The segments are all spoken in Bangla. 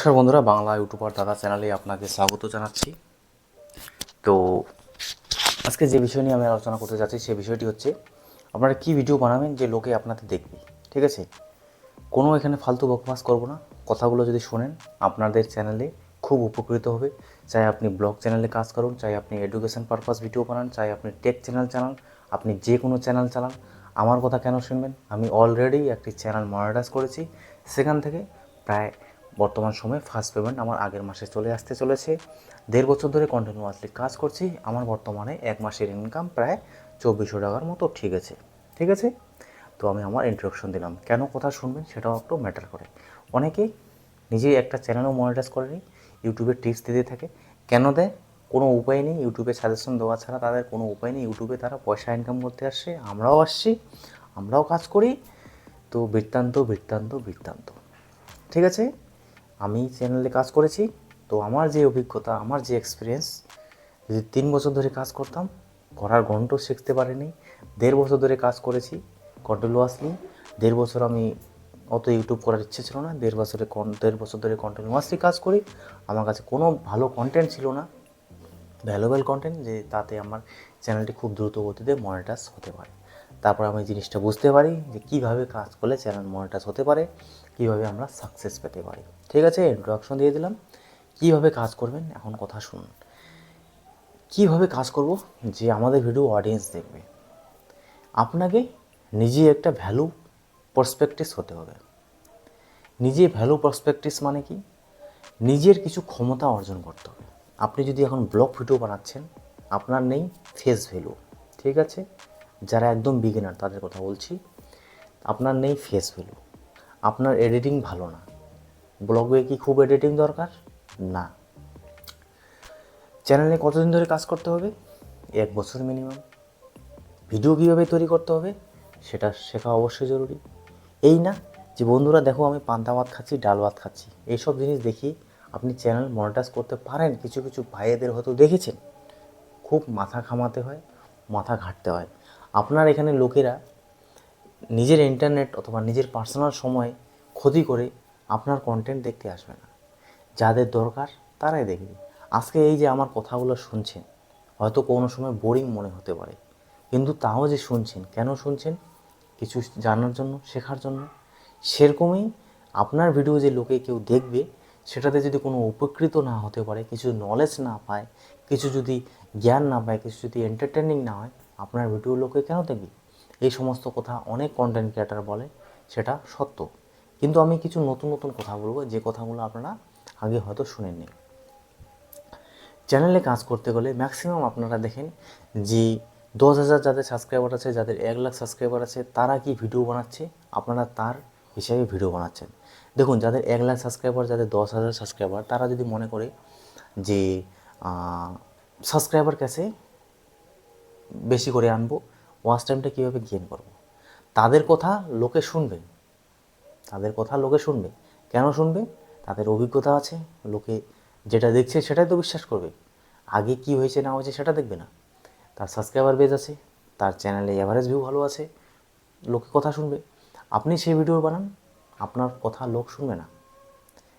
নমস্কার বন্ধুরা, বাংলা ইউটিউবার দাদা চ্যানেলে আপনাকে স্বাগত জানাচ্ছি। তো আজকে যে বিষয় নিয়ে আমি আলোচনা করতে যাচ্ছি, সেই বিষয়টি হচ্ছে, আপনারা কি ভিডিও বানাবেন যে লোকে আপনাকে দেখবে, ঠিক আছে? কোনো এখানে ফালতু বকবাস করব না, কথাগুলো যদি শোনেন, আপনাদের চ্যানেলে খুব উপকৃত হবে। চাই আপনি ব্লগ চ্যানেলে কাজ করুন, চাই আপনি এডুকেশন পারপাস ভিডিও বানান, চাই আপনি টেক চ্যানেল চালান, আপনি যে কোনো চ্যানেল চালান। আমার কথা কেন শুনবেন? আমি অলরেডি একটি চ্যানেল মনিটাইজ করেছি। সেখান থেকে প্রায় বর্তমান সময়ে ফার্স্ট পেমেন্ট আমার আগের মাসে চলে আসতে চলেছে। দেড় বছর ধরে কন্টিনিউয়াসলি কাজ করছি। আমার বর্তমানে এক মাসের ইনকাম প্রায় চব্বিশশো টাকার মতো, ঠিক আছে? ঠিক আছে? তো আমি আমার ইন্ট্রোডাকশন দিলাম। কেন কথা শুনবেন সেটাও একটু ম্যাটার করে। অনেকেই নিজেই একটা চ্যানেলও মনিটাইজ করেনি ইউটিউবে টিপস দিতে থাকে। কেন দেয়? কোনো উপায় নেই। ইউটিউবে সাজেশন দেওয়া ছাড়া তাদের কোনো উপায় নেই। ইউটিউবে তারা পয়সা ইনকাম করতে আসছে, আমরাও আসছি, আমরাও কাজ করি। তো বৃত্তান্ত বৃত্তান্ত বৃত্তান্ত। ঠিক আছে? আমি চ্যানেলে কাজ করেছি, তো আমার যে অভিজ্ঞতা, আমার যে এক্সপিরিয়েন্স যদি তিন বছর ধরে কাজ করতাম, করার ঘন্ট শিখতে পারিনি। দেড় বছর ধরে কাজ করেছি কন্টিনিউয়াসলি দেড় বছর আমি অত ইউটিউব করার ইচ্ছে ছিল না। দেড় বছরে দেড় বছর ধরে কন্টিনিউয়াসলি কাজ করি। আমার কাছে কোনো ভালো কন্টেন্ট ছিল না। ভ্যালুয়েবল কন্টেন্ট যে তাতে আমার চ্যানেলটি খুব দ্রুত গতিতে মনিটাইজ হতে পারে। তারপর আমি জিনিসটা বুঝতে পারি যে কীভাবে কাজ করলে চ্যানেল মনিটাইজ হতে পারে। কীভাবে আমরা সাকসেস পেতে পারি। ঠিক আছে ইন্ট্রোডাকশন দিয়ে দিলাম। কীভাবে কাজ করবেন? এখন কথা শুনুন। কীভাবে কাজ করব? যে আমাদের ভিডিও অডিয়েন্স দেখবে। আপনাকে নিজে একটা ভ্যালু পার্সপেক্টিস হতে হবে। নিজে ভ্যালু পার্সপেক্টিস মানে কি? নিজের কিছু ক্ষমতা অর্জন করতে হবে। আপনি যদি এখন ব্লগ ভিডিও বানাচ্ছেন, আপনার নেই ফেস ভ্যালু ঠিক আছে? যারা একদম বিগিনার তাদের কথা বলছি। আপনার নেই ফেস ভ্যালু আপনার এডিটিং ভালো না। ব্লগে কি খুব এডিটিং দরকার? না। চ্যানেলে কতদিন ধরে কাজ করতে হবে? এক বছর মিনিমাম ভিডিও কীভাবে তৈরি করতে হবে? সেটা শেখা অবশ্যই জরুরি। এই না যে বন্ধুরা দেখো আমি পান্তা ভাত খাচ্ছি, ডাল ভাত খাচ্ছি। এইসব জিনিস দেখি আপনি চ্যানেল মনিটাইজ করতে পারেন। কিছু কিছু ভাইয়েদের হয়তো দেখেছেন। খুব মাথা ঘামাতে হয়, মাথা ঘাটতে হয়। আপনার এখানে লোকেরা নিজের ইন্টারনেট অথবা নিজের পার্সোনাল সময় ক্ষতি করে আপনার কন্টেন্ট দেখতে আসবে না। যাদের দরকার তারাই দেখবে। আজকে এই যে আমার কথাগুলো শুনছেন, হয়তো কোনো সময় বোরিং মনে হতে পারে, কিন্তু তাও যে শুনছেন, কেন শুনছেন? কিছু জানার জন্য, শেখার জন্য। সেরকমই আপনার ভিডিও যে লোকে কেউ দেখবে, সেটাতে যদি কোনো উপকৃত না হতে পারে, কিছু নলেজ না পায়, কিছু যদি জ্ঞান না পায়, কিছু যদি এন্টারটেনিং না হয়, আপনার ভিডিও লোকে কেন দেখবে? এই সমস্ত কথা অনেক কন্টেন্ট ক্রিয়েটার বলে, সেটা সত্য। কিন্তু আমি কিছু নতুন নতুন কথা বলব, যে কথাগুলো আপনারা আগে হয়তো শুনেননি। চ্যানেলে কাজ করতে গেলে ম্যাক্সিমাম আপনারা দেখেন যে দশ হাজার যাদের সাবস্ক্রাইবার আছে, যাদের এক লাখ সাবস্ক্রাইবার আছে, তারা কি ভিডিও বানাচ্ছে? আপনারা তার হিসাবে ভিডিও বানাচ্ছেন। দেখুন, যাদের এক লাখ সাবস্ক্রাইবার যাদের দশ হাজার সাবস্ক্রাইবার তারা যদি মনে করে যে সাবস্ক্রাইবার কাছে বেশি করে আনব ওয়াচ টাইমটা কীভাবে গেন করব? তাদের কথা লোকে শুনবে। তাদের কথা লোকে শুনবে। কেন শুনবে? তাদের অভিজ্ঞতা আছে। লোকে যেটা দেখছে সেটাই তো বিশ্বাস করবে। আগে কি হয়েছে, না হয়েছে সেটা দেখবে না। তার সাবস্ক্রাইবার বেজ আছে, তার চ্যানেলে অ্যাভারেজ ভিউ ভালো আছে। লোকে কথা শুনবে। আপনি সেই ভিডিও বানান, আপনার কথা লোক শুনবে না।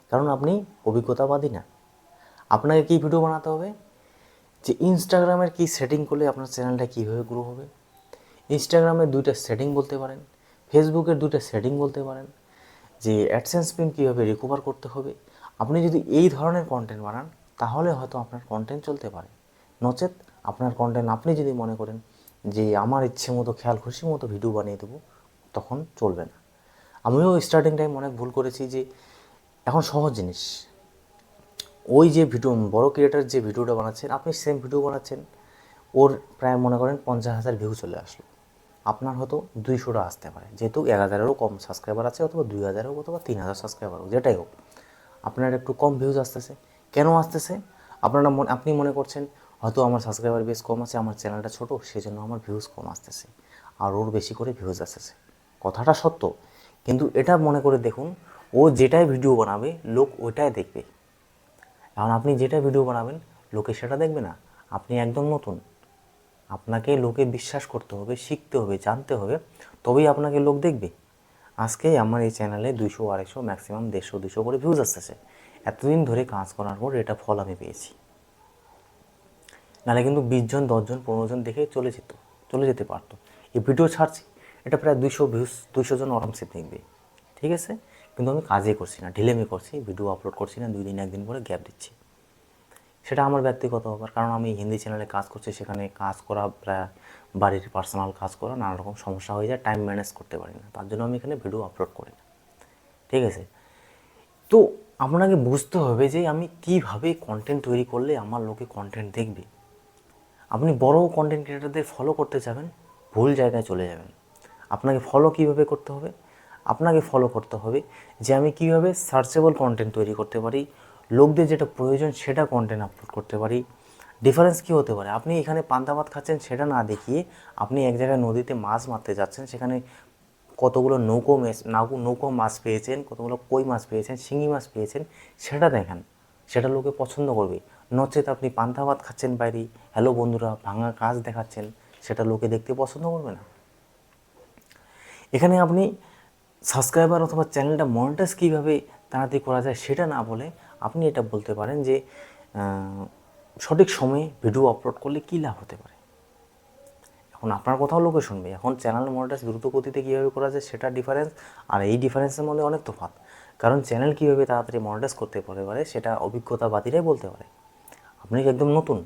কারণ আপনি অভিজ্ঞতাবাদী না। আপনাকে কী ভিডিও বানাতে হবে? যে ইনস্টাগ্রামের কী সেটিং করলে আপনার চ্যানেলটা কীভাবে গ্রো হবে? ইনস্টাগ্রামের দুইটা সেটিং বলতে পারেন ফেসবুকের দুইটা সেটিং বলতে পারেন, যে অ্যাডসেন্স পিন কীভাবে রিকভার করতে হবে। আপনি যদি এই ধরনের কন্টেন্ট বানান, তাহলে হয়তো আপনার কন্টেন্ট চলতে পারে। নচেত আপনার কন্টেন্ট আপনি যদি মনে করেন যে আমার ইচ্ছে মতো, খেয়াল খুশি মতো ভিডিও বানিয়ে দেবো, তখন চলবে না। আমিও স্টার্টিং টাইম অনেক ভুল করেছি যে এখন সহজ জিনিস। ওই যে ভিডিও বড় ক্রিয়েটার যে ভিডিওটা বানাচ্ছেন, আপনি সেম ভিডিও বানাচ্ছেন, ওর প্রায় মনে করেন পঞ্চাশ হাজার ভিউ চলে আসলো। আপনার হয়তো দুইশোটা আসতে পারে। যেহেতু এক হাজারেরও কম সাবস্ক্রাইবার আছে অথবা দুই হাজারও অথবা তিন হাজার সাবস্ক্রাইবার হোক, যেটাই হোক। আপনার একটু কম ভিউজ আসতেছে। কেন আসতেছে? আপনারা মনে, আপনি মনে করছেন, হয়তো আমার সাবস্ক্রাইবার বেশ কম আছে, আমার চ্যানেলটা ছোটো সেই জন্য আমার ভিউজ কম আসতেছে। আর ওর বেশি করে ভিউজ আসতেছে। কথাটা সত্য। কিন্তু এটা মনে করে দেখুন, ও যেটাই ভিডিও বানাবে, লোক ওইটাই দেখবে। এখন আপনি যেটা ভিডিও বানাবেন, লোকে সেটা দেখবে না। আপনি একদম নতুন। আপনাকে লোকে বিশ্বাস করতে হবে, শিখতে হবে, জানতে হবে। তবেই আপনাকে লোক দেখবে। আজকে আমার এই চ্যানেলে দুইশো, আড়াইশো ম্যাক্সিমাম দেড়শো দুশো করে ভিউজ আসতেছে। এতদিন ধরে কাজ করার পর এটা ফল আমি পেয়েছি। নাহলে কিন্তু বিশজন দশজন পনেরো জন দেখে চলে যেত, চলে যেতে পারতো। এই ভিডিও ছাড়ছি, এটা প্রায় দুইশো ভিউজ দুইশো জন আরামসে দেখবে। ঠিক আছে? কিন্তু আমি কাজে করছি না ঢিলেমি করছি ভিডিও আপলোড করছি না, দুই দিন, একদিন করে গ্যাপ দিচ্ছি। সেটা আমার ব্যক্তিগত ব্যাপার। কারণ আমি হিন্দি চ্যানেলে কাজ করছি, সেখানে কাজ করা প্রায় বাড়ির পার্সোনাল কাজ করা, নানা রকম সমস্যা হয়ে যায় টাইম ম্যানেজ করতে পারি না। তার জন্য আমি এখানে ভিডিও আপলোড করি না। ঠিক আছে? তো আপনাকে বুঝতে হবে যে আমি কীভাবে কন্টেন্ট তৈরি করলে আমার লোকে কন্টেন্ট দেখবে। আপনি বড় কন্টেন্ট ক্রিয়েটারদের ফলো করতে যাবেন, ভুল জায়গায় চলে যাবেন। আপনাকে ফলো কীভাবে করতে হবে? আপনাকে ফলো করতে হবে যে আমি কীভাবে সার্চেবল কন্টেন্ট তৈরি করতে পারি লোকদের যেটা প্রয়োজন সেটা কন্টেন্ট আপলোড করতে পারি। ডিফারেন্স কী হতে পারে? আপনি এখানে পান্তা ভাত খাচ্ছেন সেটা না দেখিয়ে আপনি এক জায়গায় নদীতে মাছ মারতে যাচ্ছেন, সেখানে কতগুলো নৌকো মেস নৌকো নৌকো মাছ পেয়েছেন, কতগুলো কই মাছ পেয়েছেন, শিঙি মাছ পেয়েছেন, সেটা দেখান। সেটা লোকে পছন্দ করবে। নচেত আপনি পান্তা ভাত খাচ্ছেন বাইরে, হ্যালো বন্ধুরা, ভাঙা কাজ দেখাচ্ছেন। সেটা লোকে দেখতে পছন্দ করবে না। এখানে আপনি সাবস্ক্রাইবার অথবা চ্যানেলটা মনিটাইজ কীভাবে তাড়াতাড়ি করা যায় সেটা না বলে আপনি এটা বলতে পারেন যে সঠিক সময়ে ভিডিও আপলোড করলে কী লাভ হতে পারে? এখন আপনার কথাও লোকে শুনবে। এখন চ্যানেল মনিটাইজ দ্রুত গতিতে কীভাবে করা যায় সেটা ডিফারেন্স আর এই ডিফারেন্সের মধ্যে অনেক তফাৎ। কারণ চ্যানেল কীভাবে তাড়াতাড়ি মনিটাইজ করতে পারে পারে, সেটা অভিজ্ঞতা অভিজ্ঞতাবাদীরাই বলতে পারে। আপনি একদম নতুন?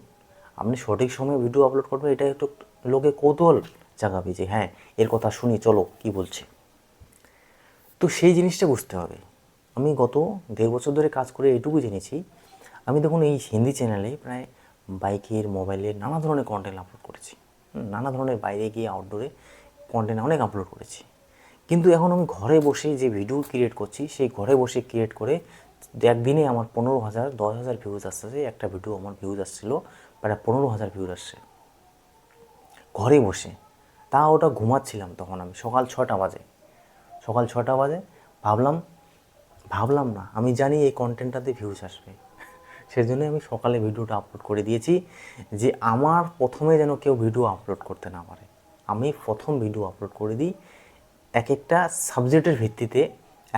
আপনি সঠিক সময়ে ভিডিও আপলোড করবেন এটা একটু লোকে কৌতূহল জাগাবে যে হ্যাঁ এর কথা শুনি, চলো, কি বলছে? তো সেই জিনিসটা বুঝতে হবে। আমি গত দেড় বছর ধরে কাজ করে এটুকু জেনেছি। আমি দেখুন এই হিন্দি চ্যানেলে প্রায় বাইকের মোবাইলের নানা ধরনের কন্টেন্ট আপলোড করেছি। নানা ধরনের বাইরে গিয়ে আউটডোরে কন্টেন্ট অনেক আপলোড করেছি। কিন্তু এখন আমি ঘরে বসে যে ভিডিও ক্রিয়েট করছি, সেই ঘরে বসে ক্রিয়েট করে একদিনে আমার পনেরো হাজার, দশ হাজার ভিউজ আসতেছে, একটা ভিডিও আমার ভিউজ আসছিল, প্রায় পনেরো হাজার ভিউজ আসছে। ঘরে বসে, তা ওটা ঘুমাচ্ছিলাম তখন আমি, সকাল ছটা বাজে। সকাল ছটা বাজে, ভাবলাম ভাবলাম না, আমি জানি এই কন্টেন্টটাতে ভিউজ আসবে। সেজন্য আমি সকালে ভিডিওটা আপলোড করে দিয়েছি যে আমার প্রথমে যেন কেউ ভিডিও আপলোড করতে না পারে। আমি প্রথম ভিডিও আপলোড করে দিই এক একটা সাবজেক্টের ভিত্তিতে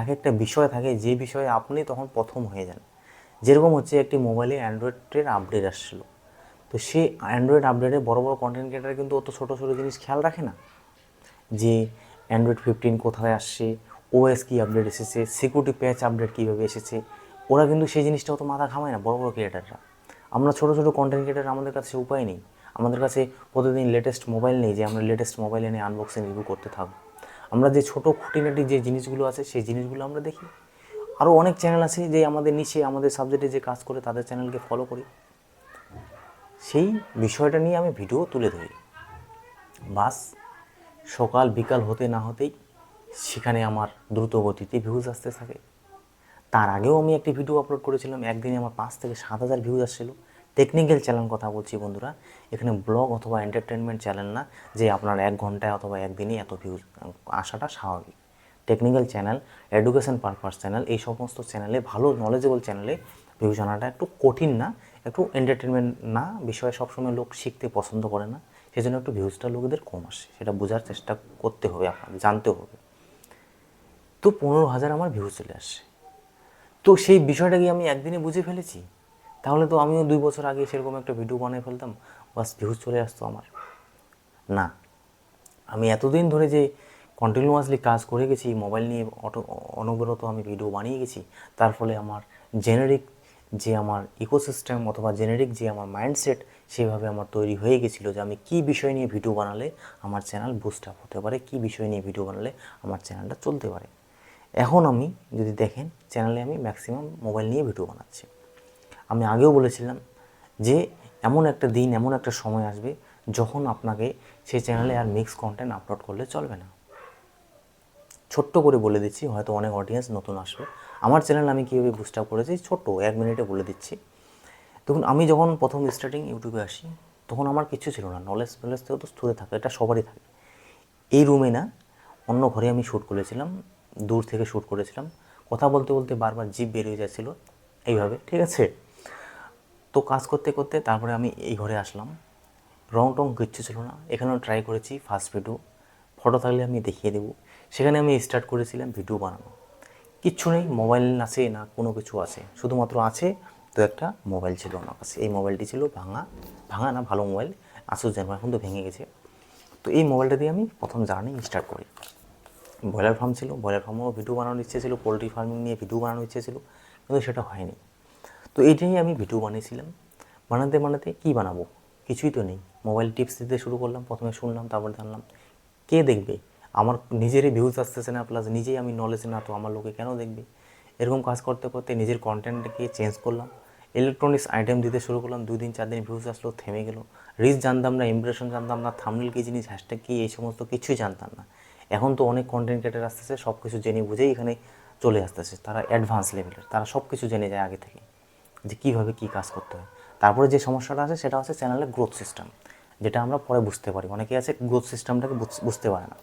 এক একটা বিষয় থাকে, যে বিষয়ে আপনি তখন প্রথম হয়ে যান। যেরকম হচ্ছে একটি মোবাইলে অ্যান্ড্রয়েডের আপডেট আসছিল। তো সে অ্যান্ড্রয়েড আপডেটে বড় বড় কন্টেন্ট ক্রিয়েটার কিন্তু অত ছোটো ছোটো জিনিস খেয়াল রাখে না? যে অ্যান্ড্রয়েড ফিফটিন কোথায় আসছে? ওএস কী আপডেট এসেছে সিকিউরিটি প্যাচ আপডেট কীভাবে এসেছে, ওরা কিন্তু সেই জিনিসটা অত মাথা ঘামায় না, বড় বড় ক্রিয়েটাররা আমরা ছোটো ছোটো কন্টেন্ট ক্রিয়েটার আমাদের কাছে উপায় নেই। আমাদের কাছে প্রতিদিন লেটেস্ট মোবাইল নেই যে আমরা লেটেস্ট মোবাইল এনে আনবক্সিং রিভিউ করতে থাকব। আমরা যে ছোটো খুঁটিনাটি যে জিনিসগুলো আছে সেই জিনিসগুলো আমরা দেখি। আরও অনেক চ্যানেল আছে যে আমাদের নিচে আমাদের সাবজেক্টে যে কাজ করে তাদের চ্যানেলকে ফলো করি। সেই বিষয়টা নিয়ে আমি ভিডিও তুলে ধরি। বাস, সকাল বিকাল হতে না হতেই সেখানে আমার দ্রুত গতিতে ভিউজ আসতে থাকে। তার আগেও আমি একটি ভিডিও আপলোড করেছিলাম, একদিনে আমার পাঁচ থেকে সাত হাজার ভিউজ আসছিল। টেকনিক্যাল চ্যানেল কথা বলছি বন্ধুরা, এখানে ব্লগ অথবা এন্টারটেনমেন্ট চ্যানেল না, যে আপনার এক ঘন্টায় অথবা একদিনে এত ভিউজ আসাটা স্বাভাবিক। Technical channel education purpose channel এই সমস্ত চ্যানেলে ভালো নলেজেবল চ্যানেলে ভিউজ আনাটা একটু কঠিন না, একটু এন্টারটেনমেন্ট না, বিষয়ে সবসময় লোক শিখতে পছন্দ করে না, সেজন্য একটু ভিউজটা লোকেদের কম আসে। সেটা বোঝার চেষ্টা করতে হবে, আপনাকে জানতে হবে। তো পনেরো হাজার আমার ভিউজ চলে আসছে। তো সেই বিষয়টা কি আমি একদিনে বুঝে ফেলেছি? তাহলে তো আমিও দুই বছর আগে সেরকম একটা ভিডিও বানিয়ে ফেলতাম, বাস ভিউজ চলে আসতো আমার। না, আমি এতদিন ধরে যে কন্টিনিউয়াসলি কাজ করে গেছি মোবাইল নিয়ে অটো, অনবরত আমি ভিডিও বানিয়ে গেছি, তার ফলে আমার জেনারিক যে আমার ইকোসিস্টেম অথবা জেনেরিক যে আমার মাইন্ডসেট সেভাবে আমার তৈরি হয়ে গেছিল যে আমি কী বিষয় নিয়ে ভিডিও বানালে আমার চ্যানেল বুস্ট আপ হতে পারে, কী বিষয় নিয়ে ভিডিও বানালে আমার চ্যানেলটা চলতে পারে। এখন আমি যদি দেখেন চ্যানেলে আমি ম্যাক্সিমাম মোবাইল নিয়ে ভিডিও বানাচ্ছি। আমি আগেও বলেছিলাম যে, এমন একটা দিন, এমন একটা সময় আসবে যখন আপনাকে সেই চ্যানেলে আর মিক্স কন্টেন্ট আপলোড করলে চলবে না। ছোট্ট করে বলে দিচ্ছি, হয়তো অনেক অডিয়েন্স নতুন আসবে। আমার চ্যানেল আমি কীভাবে বুস্ট আপ করেছি, ছোট্ট, এক মিনিটে বলে দিচ্ছি। দেখুন, আমি যখন প্রথম স্টার্টিং ইউটিউবে আসি, তখন আমার কিছু ছিল না। নলেজ ফলেজ তো স্থূলে থাকে, এটা সবারই থাকে। এই রুমে না, অন্য ঘরে আমি শ্যুট করেছিলাম দূর থেকে শ্যুট করেছিলাম। কথা বলতে বলতে বারবার জিপ বেরিয়ে যাচ্ছিল। এইভাবে, ঠিক আছে? তো কাজ করতে করতে তারপরে আমি এই ঘরে আসলাম। রং টং কিচ্ছু ছিল না। এখানেও ট্রাই করেছি ফার্স্ট ভিডিও ফটো থাকলে আমি দেখিয়ে দেবো। সেখানে আমি স্টার্ট করেছিলাম ভিডিও বানানো। কিচ্ছু নেই মোবাইল আছে না কোনো কিছু আছে। শুধুমাত্র আছে তো একটা মোবাইল ছিল আমার কাছে। এই মোবাইলটি ছিল ভাঙা। ভাঙা না, ভালো মোবাইল আসুস যেন এখন তো ভেঙে গেছে। তো এই মোবাইলটা দিয়ে আমি প্রথম জার্নি স্টার্ট করি। ব্রয়লার ফার্ম ছিল, ব্রয়লার ফার্মও ভিডিও বানানোর ইচ্ছে ছিল, পোলট্রি ফার্মিং নিয়ে ভিডিও বানানোর ইচ্ছে ছিল, কিন্তু সেটা হয়নি। তো এইটাই আমি ভিডিও বানিয়েছিলাম। বানাতে বানাতে কী বানাবো? কিছুই তো নেই। মোবাইল টিপস দিতে শুরু করলাম, প্রথমে শুনলাম, তারপর জানলাম, কে দেখবে? আমার নিজেরই ভিউজ আসতেছে না প্লাস নিজেই আমি নলেজ না, তো আমার লোকে কেন দেখবে? এরকম কাজ করতে করতে নিজের কন্টেন্টকে চেঞ্জ করলাম। ইলেকট্রনিক্স আইটেম দিতে শুরু করলাম, দুই দিন, চার দিন ভিউজ আসলো, থেমে গেলো। রিচ জানতাম না ইমপ্রেশন জানতাম না থামনেল কী জিনিস হ্যাশট্যাগ কী, এই সমস্ত কিছুই জানতাম না। এখন তো অনেক কন্টেন্ট ক্রিয়েটার আসতেছে সব কিছু জেনে বুঝেই এখানে চলে আসতেছে। তারা অ্যাডভান্স লেভেলের তারা সব কিছু জেনে যায় আগে থেকে যে কীভাবে কী কাজ করতে হয়। তারপরে যে সমস্যাটা আছে, সেটা হচ্ছে চ্যানেলের গ্রোথ সিস্টেম যেটা আমরা পরে বুঝতে পারি। অনেকে আছে গ্রোথ সিস্টেমটাকে বুঝ- বুঝতে পারে না।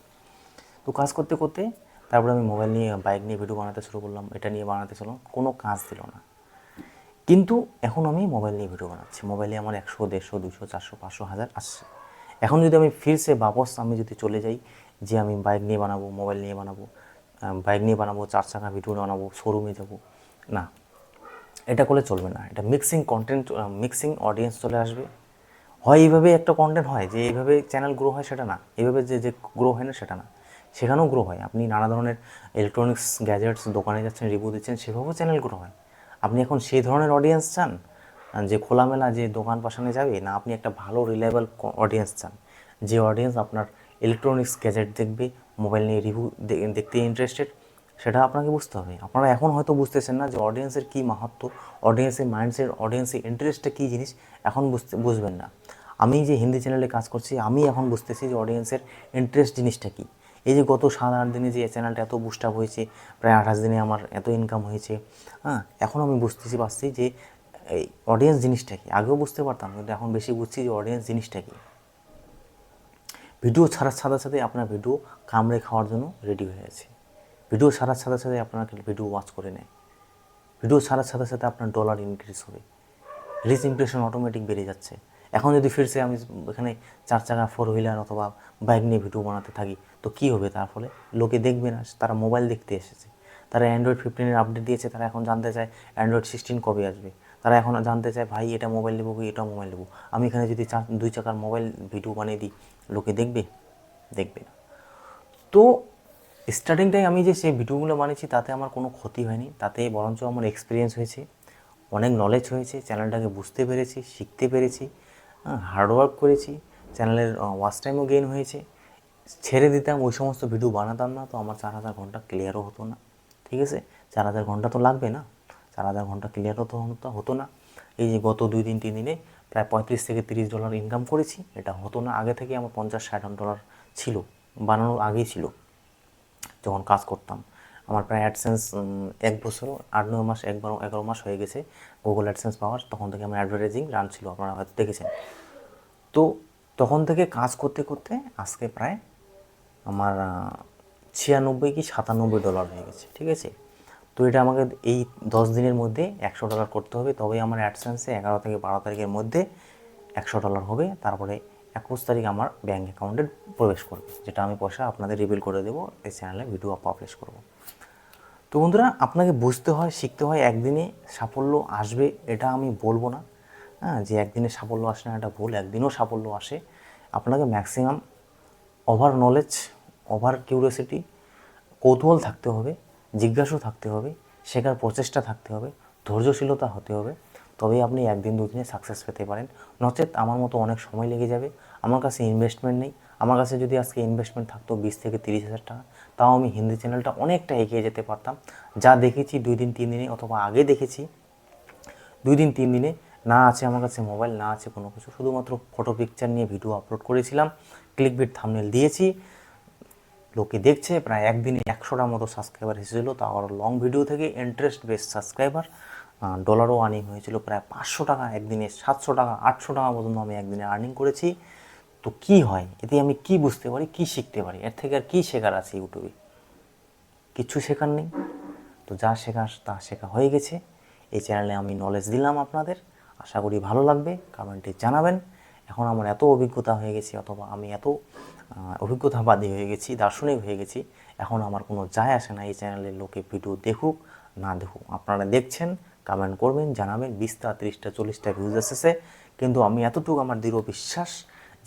তো কাজ করতে করতে তারপরে আমি মোবাইল নিয়ে বাইক নিয়ে ভিডিও বানাতে শুরু করলাম, এটা নিয়ে বানাতে চলো কোনো কাজ দিল না। কিন্তু এখন আমি মোবাইল নিয়ে ভিডিও বানাচ্ছি। মোবাইলে আমার একশো, দেড়শো দুশো চারশো, পাঁচশো, হাজার আসছে। এখন যদি আমি ফিরসে বাপস আমি যদি চলে যাই যে আমি বাইক নিয়ে বানাবো মোবাইল নিয়ে বানাবো বাইক নিয়ে বানাবো, চার চাকা ভিডিও বানাবো শোরুমে যাব, না। এটা করলে চলবে না। এটা মিক্সিং কন্টেন্ট মিক্সিং অডিয়েন্স চলে আসবে। হয় এইভাবে একটা কন্টেন্ট হয় যে এইভাবে চ্যানেল গ্রো হয় সেটা না। এইভাবে যে যে গ্রো হয় না সেটা না। সেখানেও গ্রো হয়। আপনি নানা ধরনের ইলেকট্রনিক্স গ্যাজেটস দোকানে যাচ্ছেন রিভিউ দিচ্ছেন, সেভাবেও চ্যানেল গ্রো হয়। আপনি এখন সেই ধরনের অডিয়েন্স চান যে খোলামেলা যে দোকান পাশানে যাবে, না আপনি একটা ভালো রিলায়েবল অডিয়েন্স চান, যে অডিয়েন্স আপনার ইলেকট্রনিক্স গ্যাজেট দেখবে মোবাইল নিয়ে রিভিউ দেখতে ইন্টারেস্টেড সেটা আপনাকে বুঝতে হবে। আপনারা এখন হয়তো বুঝতেছেন না যে অডিয়েন্সের কী মাহাত্ম অডিয়েন্সের মাইন্ডসেট অডিয়েন্সের ইন্টারেস্টটা কী জিনিস, এখন বুঝতে, বুঝবেন না। আমি যে হিন্দি চ্যানেলে কাজ করছি, আমি এখন বুঝতেছি যে অডিয়েন্সের ইন্টারেস্ট জিনিসটা কী। এই যে গত সাত, আট দিনে যে চ্যানেলটা এত বুস্ট আপ হয়েছে, প্রায় আঠাশ দিনে আমার এত ইনকাম হয়েছে হ্যাঁ এখন আমি বুঝতেছি, পারছি যে এই অডিয়েন্স জিনিসটা কি। আগেও বুঝতে পারতাম, কিন্তু এখন বেশি বুঝছি যে অডিয়েন্স জিনিসটা কী। ভিডিও ছাড়ার সাথে সাথে আপনার ভিডিও কামড়ে খাওয়ার জন্য রেডি হয়ে আছে ভিডিও ছাড়ার সাথে সাথে আপনার ভিডিও ওয়াচ করে নেয়। ভিডিও ছাড়ার সাথে সাথে আপনার ডলার ইনক্রিজ হবে। রিচ ইমপ্রেশন অটোমেটিক বেড়ে যাচ্ছে। এখন যদি ফিরছে, আমি এখানে চার চাকা ফোর হুইলার অথবা বাইক নিয়ে ভিডিও বানাতে থাকি, তো কী হবে তার ফলে? লোকে দেখবে না, তারা মোবাইল দেখতে এসেছে। তারা অ্যান্ড্রয়েড ফিফটিনের আপডেট দিয়েছে, তারা এখন জানতে চায় অ্যান্ড্রয়েড সিক্সটিন কবে আসবে। তারা এখন জানতে চায়, ভাই, এটা মোবাইল নেব কি? এটা মোবাইল নেব। আমি এখানে যদি চার, দুই চাকার মোবাইল ভিডিও বানিয়ে দিই লোকে দেখবে দেখবে না। তো স্টার্টিংটাই আমি যে সেই ভিডিওগুলো বানিয়েছি, তাতে আমার কোনো ক্ষতি হয়নি। তাতে বরঞ্চ আমার এক্সপিরিয়েন্স হয়েছে, অনেক নলেজ হয়েছে চ্যানেলটাকে বুঝতে পেরেছি, শিখতে পেরেছি হার্ডওয়ার্ক করেছি চ্যানেলের ওয়াচ টাইমও গেইন হয়েছে। ছেড়ে দিতাম, ওই সমস্ত ভিডিও বানাতাম না, তো আমার চার হাজার ঘণ্টা ক্লিয়ারও হতো না। ঠিক আছে? চার হাজার ঘণ্টা তো লাগবে না। চার হাজার ঘণ্টা ক্লিয়ারও তো হতো না। এই যে গত দুই দিন, তিন দিনে প্রায় পঁয়ত্রিশ থেকে তিরিশ ডলার ইনকাম করেছি। এটা হতো না, আগে থেকে আমার পঞ্চাশ ষাট ডলার ছিল, বানানোর আগেই ছিল, যখন কাজ করতাম। আমার প্রায় অ্যাডসেন্স এক বছর, আট নয় মাস একবার এগারো মাস হয়ে গেছে গুগল অ্যাডসেন্স পাওয়ার, তখন থেকে আমার অ্যাডভার্টাইজিং রান ছিল, আপনারা হয়তো দেখেছেন। তো তখন থেকে কাজ করতে করতে আজকে প্রায় আমার ছিয়ানব্বই কি সাতানব্বই ডলার হয়ে গেছে, ঠিক আছে? তো এটা আমাকে এই দশ দিনের মধ্যে একশো ডলার করতে হবে। তবেই আমার অ্যাডসেন্সে এগারো থেকে বারো তারিখের মধ্যে একশো ডলার হবে। তারপরে একুশ তারিখ আমার ব্যাঙ্ক অ্যাকাউন্টে প্রবেশ করবে। যেটা আমি পয়সা আপনাদের রিভিল করে দেবো, এই চ্যানেলে ভিডিও পাবলিশ করব। তো বন্ধুরা, আপনাকে বুঝতে হয়, শিখতে হয়, একদিনে সাফল্য আসবে এটা আমি বলব না। হ্যাঁ যে একদিনে সাফল্য আসে না, এটা ভুল। একদিনও সাফল্য আসে। আপনাকে maximum over knowledge over curiosity কৌতূহল থাকতে হবে। জিজ্ঞাসু থাকতে হবে, শেখার প্রচেষ্টা থাকতে হবে, ধৈর্যশীলতা হতে হবে। তবেই আপনি একদিন দুদিনে সাকসেস পেতে পারেন। নচেত আমার মতো অনেক সময় লেগে যাবে। আমার কাছে ইনভেস্টমেন্ট নেই। আমার কাছে যদি আজকে ইনভেস্টমেন্ট থাকতো বিশ থেকে তিরিশ হাজার টাকা, তাও আমি হিন্দি চ্যানেলটা অনেকটা এগিয়ে যেতে পারতাম। যা দেখেছি দুই দিন, তিন দিনে অথবা আগে দেখেছি। দুই দিন, তিন দিনে না আছে আমার কাছে মোবাইল না আছে কোনো কিছু। শুধুমাত্র ফটো পিকচার নিয়ে ভিডিও আপলোড করেছিলাম। ক্লিক বিট থামনেল দিয়েছি। লোকে দেখছে, প্রায় একদিনে একশোটার মতো সাবস্ক্রাইবার এসেছিল। তা আবার লং ভিডিও থেকে ইন্টারেস্ট বেস সাবস্ক্রাইবার ডলারও আর্নিং হয়েছিল প্রায় পাঁচশো টাকা একদিনে, সাতশো টাকা, আটশো টাকা পর্যন্ত আমি একদিনে আর্নিং করেছি। তো কি হয়? এতে আমি কি বুঝতে পারি, কি শিখতে পারি? এর থেকে আর কী শেখার আছে ইউটিউবে? কিচ্ছু শেখার নেই। তো যা শেখার, তা শেখা হয়ে গেছে। এই চ্যানেলে আমি নলেজ দিলাম আপনাদের। আশা করি ভালো লাগবে। কমেন্টে জানাবেন। এখন আমার এত অভিজ্ঞতা হয়ে গেছি, অথবা আমি এত অভিজ্ঞতাবাদী হয়ে গেছি, দার্শনিক হয়ে গেছি, এখন আমার কোনো যায় আসে না এই চ্যানেলের লোকে ভিডিও দেখুক, না দেখুক। আপনারা দেখছেন কমেন্ট করবেন, জানাবেন বিশটা তিরিশটা, চল্লিশটা ভিউজ এসেছে। কিন্তু আমি এতটুকু আমার দৃঢ় বিশ্বাস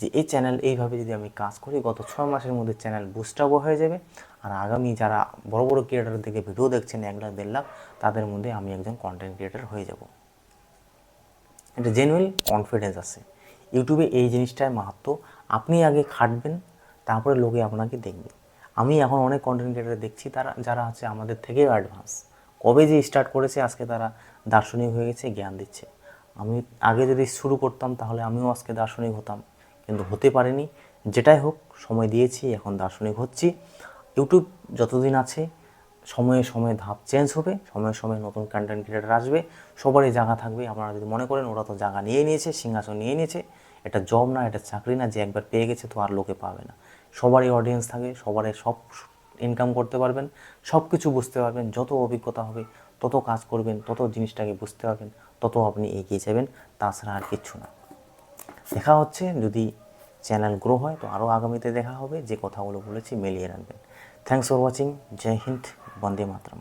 যে এই চ্যানেল এইভাবে যদি আমি কাজ করি, গত ছয় মাসের মধ্যে চ্যানেল বুস্টাবও হয়ে যাবে। আর আগামী যারা বড় বড় ক্রিয়েটার থেকে ভিডিও দেখছেন, এক লাখ, দেড় লাখ, তাদের মধ্যে আমি একজন কন্টেন্ট ক্রিয়েটার হয়ে যাব। এটা জেনুইন কনফিডেন্স আছে। ইউটিউবে এই জিনিসটাই মাহাত্ম আপনি আগে খাটবেন, তারপরে লোকে আপনাকে দেখবে। আমি এখন অনেক কন্টেন্ট ক্রিয়েটার দেখছি, তারা, যারা আছে আমাদের থেকেও অ্যাডভান্স কবে যে স্টার্ট করেছে, আজকে তারা দার্শনিক হয়ে গেছে, জ্ঞান দিচ্ছে। আমি আগে যদি শুরু করতাম, তাহলে আমিও আজকে দার্শনিক হতাম। কিন্তু হতে পারিনি। যেটাই হোক, সময় দিয়েছি, এখন দার্শনিক হচ্ছি। ইউটিউব যতদিন আছে সময়ে সময়ে ধাপ চেঞ্জ হবে, সময়ে সময়ে নতুন কন্টেন্ট ক্রিয়েটার আসবে। সবারই জায়গা থাকবে। আপনারা যদি মনে করেন ওরা তো জায়গা নিয়ে নিয়েছে, সিংহাসন নিয়ে নিয়েছে, এটা জব না, এটা চাকরি না, যে একবার পেয়ে গেছে তো আর লোকে পাবে না। সবারই অডিয়েন্স থাকে, সবারই সব ইনকাম করতে পারবেন সব কিছু বুঝতে পারবেন, যত অভিজ্ঞতা হবে, তত কাজ করবেন, তত জিনিসটাকে বুঝতে পারবেন, তত আপনি এগিয়ে যাবেন, তাছাড়া আর কিচ্ছু না। দেখা হচ্ছে, যদি চ্যানেল গ্রো হয়, তো আরও আগামীতে দেখা হবে, যে কথাগুলো বলেছি, মিলিয়ে রাখবেন। থ্যাংকস ফর ওয়াচিং জয় হিন্দ వందే మాత్రం